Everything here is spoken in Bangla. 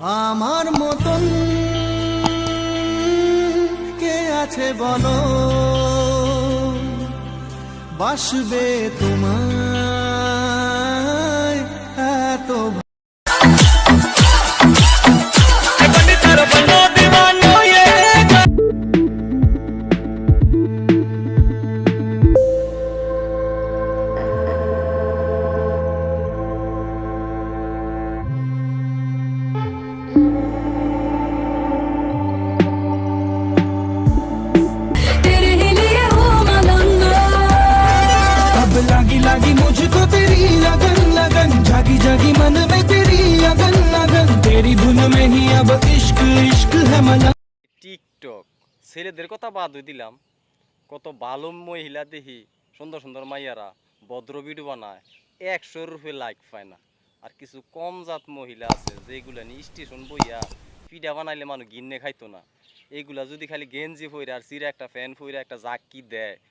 আমার মতন কে আছে বলো? বাসবে তোমায় लागी लागी मुझको तेरी लगन लगन जागी जागी मन में तेरी लगन लगन तेरी धुन में ही अब इश्क इश्क है मलंग টিকটক ছেলেদের কথা বাদ হয়ে দিলাম কত ভালো মহিলা দেখি সুন্দর সুন্দর মাইয়ারা ভদ্র ভিডিও বানায় একশোর রুপে লাইক পায় না আর কিছু কম জাত মহিলা আছে যেগুলা নিয়ে স্টেশন বইয়া পিঠা বানাইলে মানুষ গিন্নে খাইতো না এইগুলা যদি খালি গেঞ্জি ফইরে আর চিরা একটা ফ্যান ফইরে একটা জাক্কি দেয়